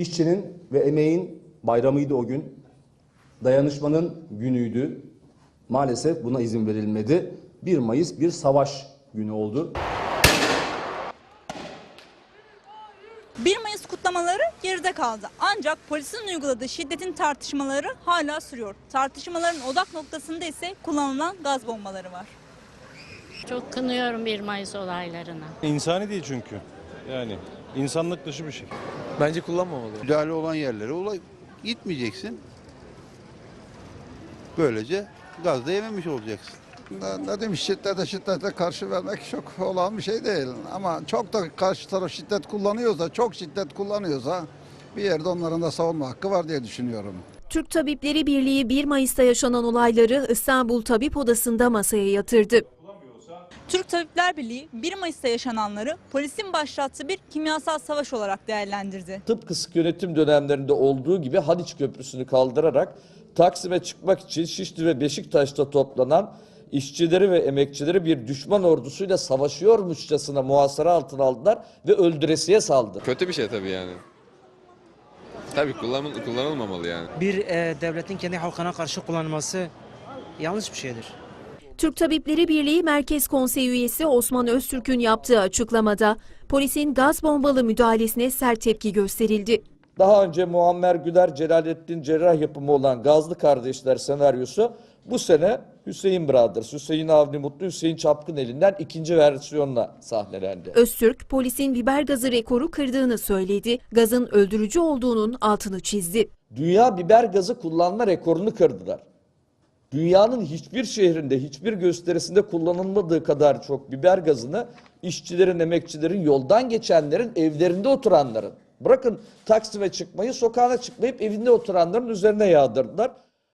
İşçinin ve emeğin bayramıydı o gün. Dayanışmanın günüydü. Maalesef buna izin verilmedi. 1 Mayıs bir savaş günü oldu. 1 Mayıs kutlamaları geride kaldı. Ancak polisin uyguladığı şiddetin tartışmaları hala sürüyor. Tartışmaların odak noktasında ise kullanılan gaz bombaları var. Çok kınıyorum 1 Mayıs olaylarını. İnsani değil çünkü. Yani insanlık dışı bir şey. Bence kullanmamalı. müdahale olan yerlere olay gitmeyeceksin. Böylece gaz da yememiş olacaksın. Ne, ne diyeyim şiddete şiddete karşı vermek çok olan bir şey değil. Ama çok da karşı taraf şiddet kullanıyorsa, çok şiddet kullanıyorsa bir yerde onların da savunma hakkı var diye düşünüyorum. Türk Tabipleri Birliği 1 Mayıs'ta yaşanan olayları İstanbul Tabip Odası'nda masaya yatırdı. Türk Tabipler Birliği 1 Mayıs'ta yaşananları polisin başlattığı bir kimyasal savaş olarak değerlendirdi. tıpkı sık yönetim dönemlerinde olduğu gibi Haliç Köprüsü'nü kaldırarak Taksim'e çıkmak için Şişli ve Beşiktaş'ta toplanan işçileri ve emekçileri bir düşman ordusuyla savaşıyormuşçasına muhasara altına aldılar ve öldüresiye saldı. Kötü bir şey tabii yani. Tabii kullanıl kullanılmamalı yani. bir e, devletin kendi halkına karşı kullanılması yanlış bir şeydir. Türk Tabipleri Birliği Merkez Konseyi üyesi Osman Öztürk'ün yaptığı açıklamada polisin gaz bombalı müdahalesine sert tepki gösterildi. Daha önce Muammer Güler, Celalettin Cerrah yapımı olan Gazlı Kardeşler senaryosu bu sene Hüseyin Brothers, Hüseyin Avni Mutlu, Hüseyin Çapkın elinden ikinci versiyonla sahnelendi. Öztürk polisin biber gazı rekoru kırdığını söyledi. Gazın öldürücü olduğunun altını çizdi. Dünya biber gazı kullanma rekorunu kırdılar. Dünyanın hiçbir şehrinde, hiçbir gösterisinde kullanılmadığı kadar çok biber gazını işçilerin, emekçilerin, yoldan geçenlerin, evlerinde oturanların, bırakın Taksim'e çıkmayı, sokağına çıkmayıp evinde oturanların üzerine yağdırdılar.